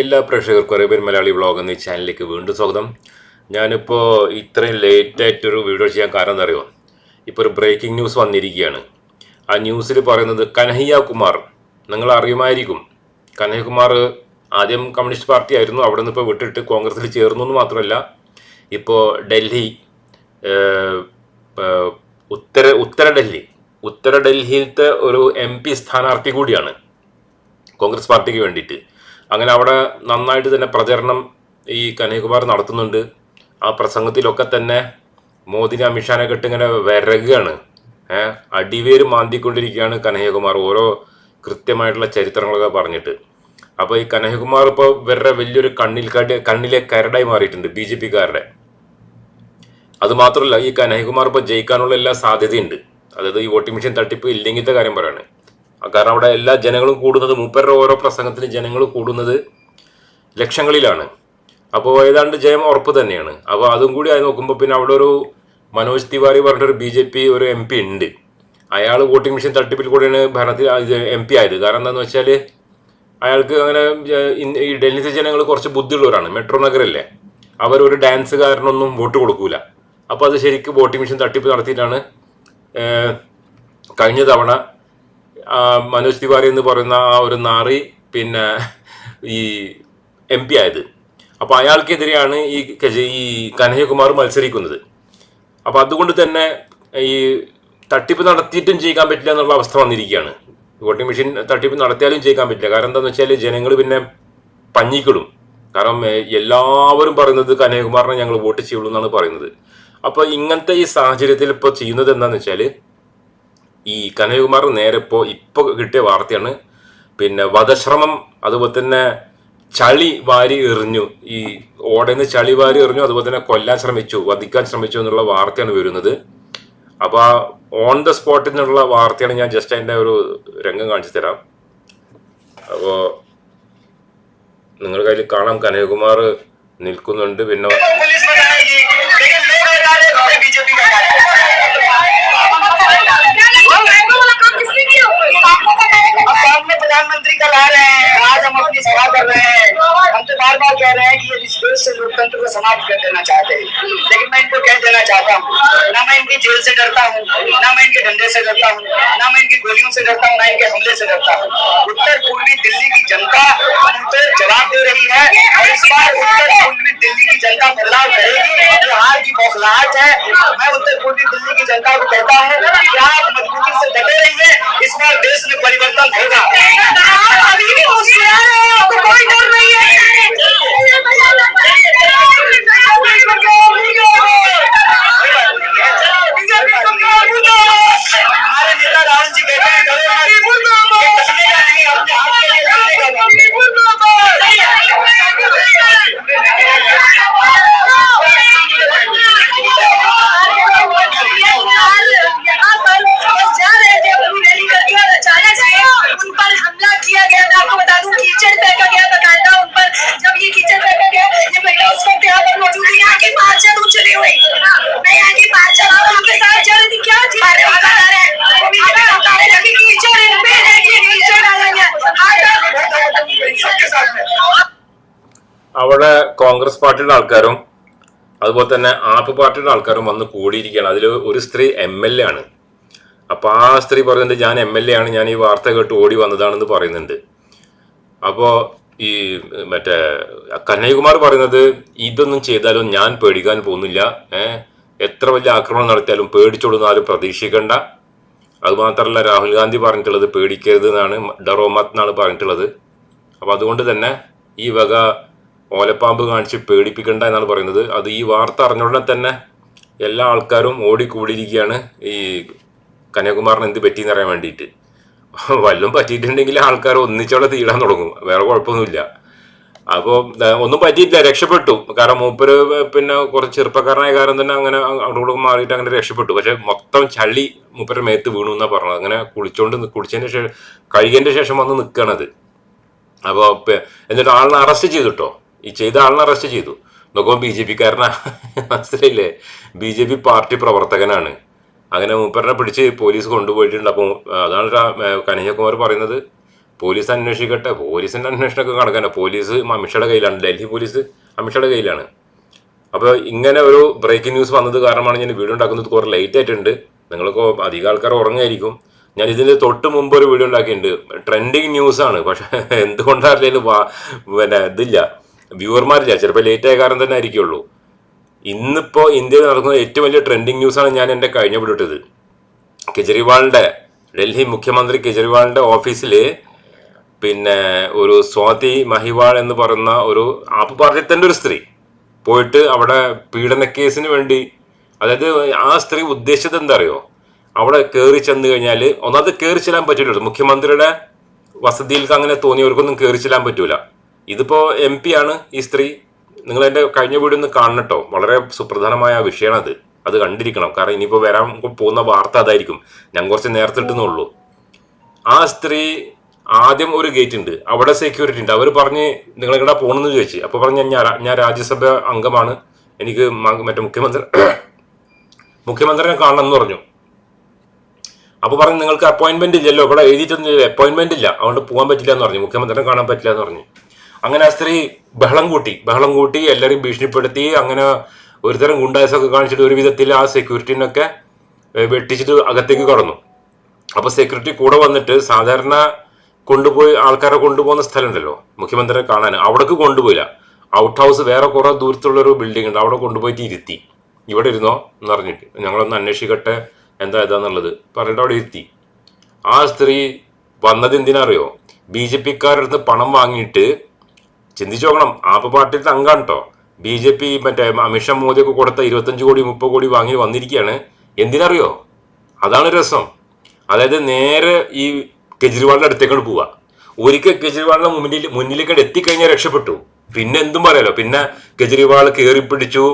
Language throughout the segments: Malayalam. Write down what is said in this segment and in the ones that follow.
എല്ലാ പ്രേക്ഷകർക്കും അറേബ്യൻ മലയാളി വ്ളോഗ് എന്ന ഈ ചാനലിലേക്ക് വീണ്ടും സ്വാഗതം. ഞാനിപ്പോൾ ഇത്രയും ലേറ്റായിട്ടൊരു വീഡിയോ ചെയ്യാൻ കാരണം എന്താ അറിയുമോ ഇപ്പോൾ ഒരു ബ്രേക്കിംഗ് ന്യൂസ് വന്നിരിക്കുകയാണ്. ആ ന്യൂസിൽ പറയുന്നത് കനഹയ്യ കുമാർ. നിങ്ങൾ അറിയുമായിരിക്കും. കനഹയ്യകുമാർ ആദ്യം കമ്മ്യൂണിസ്റ്റ് പാർട്ടി ആയിരുന്നു. അവിടെ നിന്ന് ഇപ്പോൾ വിട്ടിട്ട് കോൺഗ്രസിൽ ചേർന്നു എന്ന് മാത്രമല്ല ഇപ്പോൾ ഡൽഹി ഉത്തര ഉത്തര ഡൽഹി ഉത്തര ഡൽഹിയിലത്തെ ഒരു എം പി സ്ഥാനാർത്ഥി കൂടിയാണ്. കോൺഗ്രസ് പാർട്ടിക്ക് വേണ്ടിയിട്ട്. അങ്ങനെ അവിടെ നന്നായിട്ട് തന്നെ പ്രചരണം ഈ കനയ്യകുമാർ നടത്തുന്നുണ്ട്. ആ പ്രസംഗത്തിലൊക്കെ തന്നെ മോദിനെ അമിത്ഷാനെ കെട്ട് ഇങ്ങനെ വിരകുകയാണ്. ഏഹ് അടിവേര് മാന്തിക്കൊണ്ടിരിക്കുകയാണ് കനയ്യകുമാർ ഓരോ കൃത്യമായിട്ടുള്ള ചരിത്രങ്ങളൊക്കെ പറഞ്ഞിട്ട്. അപ്പോൾ ഈ കനയ്യകുമാർ ഇപ്പോൾ ഇവരുടെ വലിയൊരു കണ്ണിൽ കടി കണ്ണിലെ കരടായി മാറിയിട്ടുണ്ട് ബി ജെ പിക്കാരുടെ. അത് മാത്രമല്ല ഈ കനയ്യകുമാർ ഇപ്പോൾ ജയിക്കാനുള്ള എല്ലാ സാധ്യതയുണ്ട്. അതായത് ഈ വോട്ടിംഗ് മെഷീൻ തട്ടിപ്പ് ഇല്ലെങ്കിലത്തെ കാര്യം പറയാണ്. കാരണം അവിടെ എല്ലാ ജനങ്ങളും കൂടുന്നത് മൂപ്പരുടെ ഓരോ പ്രസംഗത്തിന് ജനങ്ങൾ കൂടുന്നത് ലക്ഷങ്ങളിലാണ്. അപ്പോൾ ഏതാണ്ട് ജയം ഉറപ്പ് തന്നെയാണ്. അപ്പോൾ അതും കൂടി ആയി നോക്കുമ്പോൾ പിന്നെ അവിടെ ഒരു മനോജ് തിവാരി പറഞ്ഞിട്ടൊരു ബി ജെ പി ഒരു എം പി ഉണ്ട്. അയാൾ വോട്ടിംഗ് മെഷീൻ തട്ടിപ്പിൽ കൂടിയാണ് ഭരണത്തിൽ എം പി ആയത്. കാരണം എന്താണെന്ന് വെച്ചാൽ അയാൾക്ക് അങ്ങനെ ഈ ഡൽഹിയിലെ ജനങ്ങൾ കുറച്ച് ബുദ്ധിയുള്ളവരാണ്. മെട്രോ നഗരല്ലേ. അവരൊരു ഡാൻസുകാരനൊന്നും വോട്ട് കൊടുക്കൂല. അപ്പോൾ അത് ശരിക്കും വോട്ടിംഗ് മെഷീൻ തട്ടിപ്പ് നടത്തിയിട്ടാണ് കഴിഞ്ഞ തവണ മനോജ് തിവാരി എന്ന് പറയുന്ന ആ ഒരു നാറി പിന്നെ ഈ എം പി ആയത്. അപ്പോൾ അയാൾക്കെതിരെയാണ് ഈ ഈ കനയ്യകുമാർ മത്സരിക്കുന്നത്. അപ്പോൾ അതുകൊണ്ട് തന്നെ ഈ തട്ടിപ്പ് നടത്തിയിട്ടും ചെയ്യിക്കാൻ പറ്റില്ല എന്നുള്ള അവസ്ഥ വന്നിരിക്കുകയാണ്. വോട്ടിംഗ് മെഷീൻ തട്ടിപ്പ് നടത്തിയാലും ചെയ്യിക്കാൻ പറ്റില്ല. കാരണം എന്താണെന്ന് വെച്ചാൽ ജനങ്ങൾ പിന്നെ പഞ്ഞിക്കിടും. കാരണം എല്ലാവരും പറയുന്നത് കനയ്യകുമാറിനെ ഞങ്ങൾ വോട്ട് ചെയ്യുള്ളൂ എന്നാണ് പറയുന്നത്. അപ്പോൾ ഇങ്ങനത്തെ ഈ സാഹചര്യത്തിൽ ഇപ്പോൾ ചെയ്യുന്നത് എന്താണെന്ന് വെച്ചാൽ ഈ കനകകുമാർ നേരെ ഇപ്പോൾ ഇപ്പോൾ കിട്ടിയ വാർത്തയാണ്. പിന്നെ വധശ്രമം അതുപോലെ തന്നെ ചളി വാരി എറിഞ്ഞു. ഈ ഓടന്ന് ചളി വാരി എറിഞ്ഞു അതുപോലെ തന്നെ കൊല്ലാൻ ശ്രമിച്ചു വധിക്കാൻ ശ്രമിച്ചു എന്നുള്ള വാർത്തയാണ് വരുന്നത്. അപ്പോൾ ആ ഓൺ ദ സ്പോട്ടിൽ നിന്നുള്ള വാർത്തയാണ് ഞാൻ ജസ്റ്റ് അതിന്റെ ഒരു രംഗം കാണിച്ചു തരാം. അപ്പോൾ നിങ്ങൾ കയ്യിൽ കാണാം കനകകുമാർ നിൽക്കുന്നുണ്ട്. പിന്നെ प्रधानमंत्री का ला रहे हैं। आज हम अपनी सभा कर रहे हैं। हम तो बार बार कह रहे हैं कि ये इस देश से लोकतंत्र को समाप्त कर देना चाहते हैं। लेकिन मैं इनको कह देना चाहता हूँ, ना मैं इनकी जेल से डरता हूँ, ना मैं इनके डंडे से डरता हूँ, ना मैं इनकी गोलियों से डरता हूँ, ना इनके हमले से डरता हूँ। उत्तर पूर्वी दिल्ली की जनता उन जवाब दे रही है और इस बार उत्तर पूर्वी दिल्ली की जनता बदलाव करेगी। ये हार की बौखलाहट है। मैं उत्तर पूर्वी दिल्ली की जनता को कहता हूँ देश में परिवर्तन होगा अभी भी मुस्कुरा रहे हैं അവിടെ കോൺഗ്രസ് പാർട്ടിയുടെ ആൾക്കാരും അതുപോലെ തന്നെ ആപ്പ് പാർട്ടിയുടെ ആൾക്കാരും വന്ന് കൂടിയിരിക്കുകയാണ്. അതിൽ ഒരു സ്ത്രീ എം എൽ എ ആണ്. അപ്പോൾ ആ സ്ത്രീ പറയുന്നുണ്ട് ഞാൻ എം എൽ എ ആണ്. ഞാൻ ഈ വാർത്ത കേട്ട് ഓടി വന്നതാണെന്ന് പറയുന്നുണ്ട്. അപ്പോൾ ഈ മറ്റേ കന്നയ്യകുമാർ പറയുന്നത് ഇതൊന്നും ചെയ്താലും ഞാൻ പേടിക്കാൻ പോകുന്നില്ല. എത്ര വലിയ ആക്രമണം നടത്തിയാലും പേടിച്ചോടുന്ന ആരും പ്രതീക്ഷിക്കേണ്ട. അതുമാത്രല്ല രാഹുൽ ഗാന്ധി പറഞ്ഞിട്ടുള്ളത് പേടിക്കരുത് എന്നാണ് ഡറോമത്ത് എന്നാണ് പറഞ്ഞിട്ടുള്ളത്. അപ്പോൾ അതുകൊണ്ട് തന്നെ ഈ വക ഓലപ്പാമ്പ് കാണിച്ച് പേടിപ്പിക്കണ്ട എന്നാണ് പറയുന്നത്. അത് ഈ വാർത്ത അറിഞ്ഞുടനെ തന്നെ എല്ലാ ആൾക്കാരും ഓടിക്കൂടിയിരിക്കുകയാണ് ഈ കന്യാകുമാറിന് എന്ത് പറ്റിയെന്ന് അറിയാൻ വേണ്ടിയിട്ട്. വല്ലതും പറ്റിയിട്ടുണ്ടെങ്കിൽ ആൾക്കാർ ഒന്നിച്ചവിടെ തീടാൻ തുടങ്ങും. വേറെ കുഴപ്പമൊന്നുമില്ല. അപ്പോൾ ഒന്നും പറ്റിയിട്ടില്ല. രക്ഷപ്പെട്ടു. കാരണം മൂപ്പര് പിന്നെ കുറച്ച് ചെറുപ്പക്കാരനായ കാരണം തന്നെ അങ്ങനെ അവിടെ മാറിയിട്ട് അങ്ങനെ രക്ഷപ്പെട്ടു. പക്ഷെ മൊത്തം ചളി മൂപ്പരുടെ മേത്ത് വീണു എന്നാ പറഞ്ഞത്. അങ്ങനെ കുളിച്ചോണ്ട് കുളിച്ചതിന് ശേഷം കഴുകിയതിന്റെ ശേഷം വന്ന് നിൽക്കണത് അപ്പോൾ എന്നിട്ട് ആളിനെ അറസ്റ്റ് ചെയ്തു കേട്ടോ ഈ ചെയ്ത ആളിനെ അറസ്റ്റ് ചെയ്തു. നോക്കുമ്പോൾ ബി ജെ പിക്കാരനാ. മനസ്സിലായില്ലേ? ബി ജെ പി പാർട്ടി പ്രവർത്തകനാണ്. അങ്ങനെ മൂപ്പരനെ പിടിച്ച് പോലീസ് കൊണ്ടുപോയിട്ടുണ്ട്. അപ്പോൾ അതാണ് കനയ്യകുമാർ പറയുന്നത്. പോലീസ് അന്വേഷിക്കട്ടെ. പോലീസിന്റെ അന്വേഷണമൊക്കെ കണക്കാണ്. പോലീസ് അമിഷയുടെ കയ്യിലാണ്. ഡൽഹി പോലീസ് അമിഷയുടെ കയ്യിലാണ്. അപ്പോൾ ഇങ്ങനെ ഒരു ബ്രേക്കിംഗ് ന്യൂസ് വന്നത് കാരണമാണ് ഞാൻ വീഡിയോ ഉണ്ടാക്കുന്നത്. കുറേ ലേറ്റ് ആയിട്ടുണ്ട്. നിങ്ങൾക്ക് അധികം ആൾക്കാർ ഉറങ്ങായിരിക്കും ഞാൻ ഇതിന് തൊട്ട് മുമ്പ് ഒരു വീഡിയോ ഉണ്ടാക്കിയിട്ടുണ്ട്. ട്രെൻഡിങ് ന്യൂസാണ് പക്ഷെ എന്തുകൊണ്ടറിയാലും പിന്നെ ഇതില്ല. വ്യൂവർമാരില്ല ചിലപ്പോൾ ലേറ്റ് ആയ കാരണം തന്നെ ആയിരിക്കുള്ളൂ. ഇന്നിപ്പോൾ ഇന്ത്യയിൽ നടക്കുന്ന ഏറ്റവും വലിയ ട്രെൻഡിങ് ന്യൂസാണ് ഞാൻ എന്റെ കഴിഞ്ഞ വിട്ടിട്ടത് കെജ്രിവാളിന്റെ ഡൽഹി മുഖ്യമന്ത്രി കെജ്രിവാളിന്റെ ഓഫീസിൽ പിന്നെ ഒരു സ്വാതി മഹിവാൾ എന്ന് പറയുന്ന ഒരു ആപ്പ് പാർട്ടിത്തന്റെ ഒരു സ്ത്രീ പോയിട്ട് അവിടെ പീഡന കേസിന് വേണ്ടി അതായത് ആ സ്ത്രീ ഉദ്ദേശിച്ചത് എന്താ അറിയോ അവിടെ കയറി ചെന്ന് കഴിഞ്ഞാൽ ഒന്നാമത് കയറി ചെല്ലാൻ പറ്റില്ല മുഖ്യമന്ത്രിയുടെ വസതിയിലേക്ക് അങ്ങനെ തോന്നിയവർക്കൊന്നും കയറി ചെല്ലാൻ പറ്റൂല. ഇതിപ്പോ എം പി ആണ് ഈ സ്ത്രീ. നിങ്ങൾ എന്റെ കഴിഞ്ഞ വീഡിയോ ഒന്ന് കാണട്ടോ വളരെ സുപ്രധാനമായ വിഷയമാണ് അത് കണ്ടിരിക്കണം. കാരണം ഇനിയിപ്പോൾ വരാൻ പോകുന്ന വാർത്ത അതായിരിക്കും. ഞാൻ കുറച്ച് നേരത്തെ ഇട്ടുന്നുള്ളൂ ആ സ്ത്രീ ആദ്യം ഒരു ഗേറ്റ് ഉണ്ട്. അവിടെ സെക്യൂരിറ്റി ഉണ്ട്. അവർ പറഞ്ഞ് നിങ്ങൾ എങ്ങടാ പോണെന്ന് ചോദിച്ചു. അപ്പൊ പറഞ്ഞ് ഞാൻ ഞാൻ രാജ്യസഭ അംഗമാണ്. എനിക്ക് മറ്റേ മുഖ്യമന്ത്രി മുഖ്യമന്ത്രിനെ കാണണം എന്ന് പറഞ്ഞു. അപ്പൊ പറഞ്ഞു നിങ്ങൾക്ക് അപ്പോയിന്റ്മെന്റ് ഇല്ലല്ലോ. ഇവിടെ എഴുതിയിട്ടൊന്നും അപ്പോയിന്റ്മെന്റ് ഇല്ല. അതുകൊണ്ട് പോകാൻ പറ്റില്ല എന്ന് പറഞ്ഞു. മുഖ്യമന്ത്രിനെ കാണാൻ പറ്റില്ല എന്ന് പറഞ്ഞു. അങ്ങനെ ആ സ്ത്രീ ബഹളം കൂട്ടി ബഹളം കൂട്ടി എല്ലാവരെയും ഭീഷണിപ്പെടുത്തി അങ്ങനെ ഒരുതരം ഗുണ്ടായസൊക്കെ കാണിച്ചിട്ട് ഒരു വിധത്തിൽ ആ സെക്യൂരിറ്റിനൊക്കെ വെട്ടിച്ചിട്ട് അകത്തേക്ക് കടന്നു. അപ്പൊ സെക്യൂരിറ്റി കൂടെ വന്നിട്ട് സാധാരണ കൊണ്ടുപോയി ആൾക്കാരെ കൊണ്ടുപോകുന്ന സ്ഥലമുണ്ടല്ലോ മുഖ്യമന്ത്രിയെ കാണാൻ. അവിടേക്ക് കൊണ്ടുപോയില്ല. ഔട്ട് ഹൗസ് വേറെ കുറെ ദൂരത്തുള്ള ഒരു ബിൽഡിംഗ് ഉണ്ട്. അവിടെ കൊണ്ടുപോയിട്ട് ഇരുത്തി. ഇവിടെ ഇരുന്നോ എന്ന് പറഞ്ഞിട്ട് ഞങ്ങളൊന്ന് അന്വേഷിക്കട്ടെ എന്താ ഇതാന്നുള്ളത് പറഞ്ഞിട്ട് അവിടെ ഇരുത്തി. ആ സ്ത്രീ വന്നത് എന്തിനറിയോ ബി ജെ പിക്കാരുടെ പണം വാങ്ങിയിട്ട് ചിന്തിച്ചു നോക്കണം ആപ്പ് പാർട്ടിയിൽ അംഗമാണ് കേട്ടോ ബി ജെ പി മറ്റേ അമിത്ഷാ മോദിയൊക്കെ കൊടുത്ത ഇരുപത്തഞ്ച് കോടി മുപ്പത് കോടി വാങ്ങി വന്നിരിക്കുകയാണ്. എന്തിനറിയോ? അതാണ് രസം. അതായത് നേരെ ഈ കെജ്രിവാളിന്റെ അടുത്തേക്കാണ് പോവുക. ഒരിക്കൽ കെജ്രിവാളിന്റെ മുന്നിൽ മുന്നിലേക്കാണ് എത്തിക്കഴിഞ്ഞാൽ രക്ഷപ്പെട്ടു. പിന്നെ എന്തും പറയാലോ. പിന്നെ കെജ്രിവാൾ കീറി പിടിച്ചു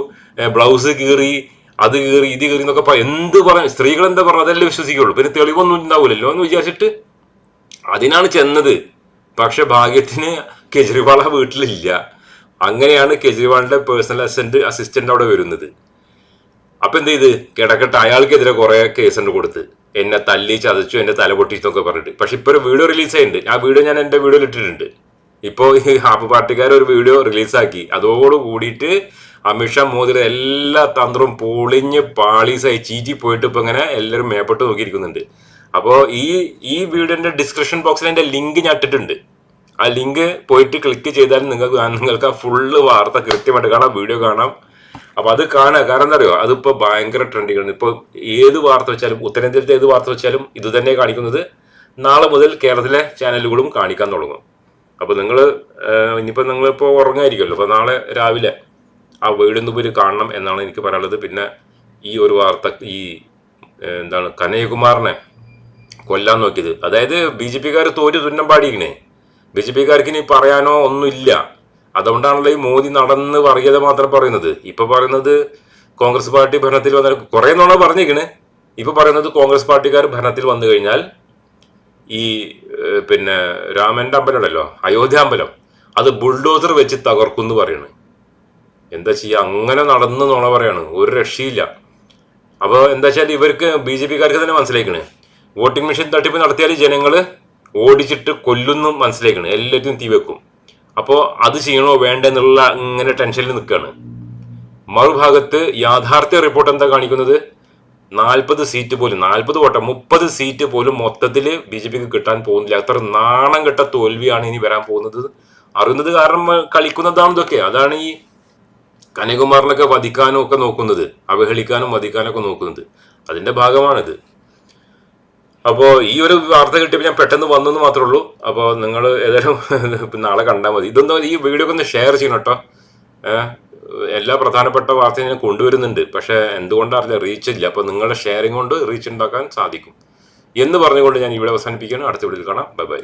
ബ്ലൗസ് കീറി അത് കീറി ഇത് കീറി എന്നൊക്കെ എന്ത് പറയാം സ്ത്രീകൾ എന്താ പറഞ്ഞത് അതല്ലേ വിശ്വസിക്കുള്ളൂ. പിന്നെ തെളിവൊന്നും ഉണ്ടാവില്ലല്ലോ എന്ന് വിചാരിച്ചിട്ട് അതിനാണ് ചെന്നത്. പക്ഷെ ഭാഗ്യത്തിന് കെജ്രിവാൾ ആ വീട്ടിലില്ല. അങ്ങനെയാണ് കെജ്രിവാളിന്റെ പേഴ്സണൽ അസിസ്റ്റന്റ് അസിസ്റ്റന്റ് അവിടെ വരുന്നത്. അപ്പൊ എന്ത് ചെയ്ത്? കിടക്കട്ടെ അയാൾക്കെതിരെ കുറെ കേസുണ്ട് കൊടുത്ത്. എന്നെ തല്ലി ചതച്ചു എന്നെ തല പൊട്ടിച്ചെന്നൊക്കെ പറഞ്ഞിട്ട്. പക്ഷെ ഇപ്പൊ ഒരു വീഡിയോ റിലീസ് ആയിട്ടുണ്ട്. ആ വീഡിയോ ഞാൻ എന്റെ വീഡിയോയിൽ ഇട്ടിട്ടുണ്ട്. ഇപ്പോ ഈ ഹാപ്പ് പാർട്ടിക്കാർ ഒരു വീഡിയോ റിലീസാക്കി അതോട് കൂടിയിട്ട് അമിത്ഷാ മോദിയുടെ എല്ലാ തന്ത്രവും പൊളിഞ്ഞ് പാളീസായി ചീറ്റി പോയിട്ട് ഇപ്പൊ ഇങ്ങനെ എല്ലാവരും മേപ്പെട്ട് നോക്കിയിരിക്കുന്നുണ്ട്. അപ്പോൾ ഈ ഈ വീഡിയോന്റെ ഡിസ്ക്രിപ്ഷൻ ബോക്സിൽ എന്റെ ലിങ്ക് ഞാൻ ഇട്ടിട്ടുണ്ട്. ആ ലിങ്ക് പോയിട്ട് ക്ലിക്ക് ചെയ്താൽ നിങ്ങൾക്ക് നിങ്ങൾക്ക് ആ ഫുള്ള് വാർത്ത കൃത്യമായിട്ട് കാണാം വീഡിയോ കാണാം. അപ്പൊ അത് കാണുക. കാരണം എന്താ അറിയോ? അതിപ്പോ ഭയങ്കര ട്രെൻഡിങ്ങാണ് ഇപ്പൊ ഏത് വാർത്ത വെച്ചാലും ഉത്തരേന്ത്യയിലത്തെ ഏത് വാർത്ത വെച്ചാലും ഇത് തന്നെ കാണിക്കുന്നത് നാളെ മുതൽ കേരളത്തിലെ ചാനലുകളും കാണിക്കാൻ തുടങ്ങും. അപ്പൊ നിങ്ങൾ ഇനിയിപ്പോ നിങ്ങളിപ്പോ ഉറങ്ങായിരിക്കുമല്ലോ. അപ്പൊ നാളെ രാവിലെ ആ വീടൊന്ന് പോയി കാണണം എന്നാണ് എനിക്ക് പറയാനുള്ളത്. പിന്നെ ഈ ഒരു വാർത്ത ഈ എന്താണ് കനയ്യകുമാറിനെ കൊല്ലാൻ നോക്കിയത്. അതായത് ബി ജെ പിക്കാർ തോറ്റു തുന്നം പാടിയിരിക്കണേ ബി ജെ പിക്കാർക്ക് ഇനി പറയാനോ ഒന്നുമില്ല. അതുകൊണ്ടാണല്ലോ ഈ മോദി നടന്ന് പറയത് മാത്രം പറയുന്നത്. ഇപ്പൊ പറയുന്നത് കോൺഗ്രസ് പാർട്ടി ഭരണത്തിൽ വന്ന കുറെ നോണ പറഞ്ഞിരിക്കണ്. ഇപ്പൊ പറയുന്നത് കോൺഗ്രസ് പാർട്ടിക്കാർ ഭരണത്തിൽ വന്നു കഴിഞ്ഞാൽ ഈ പിന്നെ രാമന്റെ അമ്പലം ഉണ്ടല്ലോ അയോധ്യ അമ്പലം അത് ബുൾഡോസർ വെച്ച് തകർക്കും എന്ന് പറയണ്. എന്താ ചെയ്യുക അങ്ങനെ നടന്നു നോണ പറയാണ്. ഒരു രക്ഷയില്ല. അപ്പോൾ എന്താ വെച്ചാൽ ഇവർക്ക് ബി ജെ പിക്കാർക്ക് തന്നെ മനസ്സിലാക്കണേ വോട്ടിംഗ് മെഷീൻ തട്ടിപ്പ് നടത്തിയാൽ ജനങ്ങൾ ഓടിച്ചിട്ട് കൊല്ലുന്നു മനസ്സിലേക്കാണ് എല്ലാത്തിനും തീ വെക്കും. അപ്പോൾ അത് ചെയ്യണോ വേണ്ട എന്നുള്ള ഇങ്ങനെ ടെൻഷനിൽ നിൽക്കുകയാണ് മറുഭാഗത്ത് യാഥാർത്ഥ്യ റിപ്പോർട്ട് എന്താ കാണിക്കുന്നത്? നാൽപ്പത് സീറ്റ് പോലും നാൽപ്പത് വോട്ടം മുപ്പത് സീറ്റ് പോലും മൊത്തത്തിൽ ബി ജെ പിക്ക് കിട്ടാൻ പോകുന്നില്ല. അത്ര നാണം കെട്ട തോൽവിയാണ് ഇനി വരാൻ പോകുന്നത്. അറിയുന്നത് കാരണം കളിക്കുന്നതാണ് ഇതൊക്കെ? അതാണ് ഈ കനകുമാറിനൊക്കെ വധിക്കാനും ഒക്കെ നോക്കുന്നത്. അവഹേളിക്കാനും വധിക്കാനും ഒക്കെ നോക്കുന്നത്. അതിന്റെ ഭാഗമാണിത്. അപ്പോൾ ഈ ഒരു വാർത്ത കിട്ടിയപ്പോൾ ഞാൻ പെട്ടെന്ന് വന്നു എന്ന് മാത്രമേ ഉള്ളൂ. അപ്പോൾ നിങ്ങൾ ഏതായാലും നാളെ കണ്ടാൽ മതി. ഇതൊന്നും ഈ വീഡിയോ ഒക്കെ ഒന്ന് ഷെയർ ചെയ്യണം കേട്ടോ. എല്ലാ പ്രധാനപ്പെട്ട വാർത്തയും ഞാൻ കൊണ്ടുവരുന്നുണ്ട്. പക്ഷേ എന്തുകൊണ്ടറിയില്ല റീച്ച് ഇല്ല. അപ്പോൾ നിങ്ങളുടെ ഷെയറിംഗ് കൊണ്ട് റീച്ച് ഉണ്ടാക്കാൻ സാധിക്കും. എന്ന് പറഞ്ഞുകൊണ്ട് ഞാൻ ഇവിടെ അവസാനിപ്പിക്കുകയാണ്. അടുത്ത വീഡിയോയിൽ കാണാം. Bye bye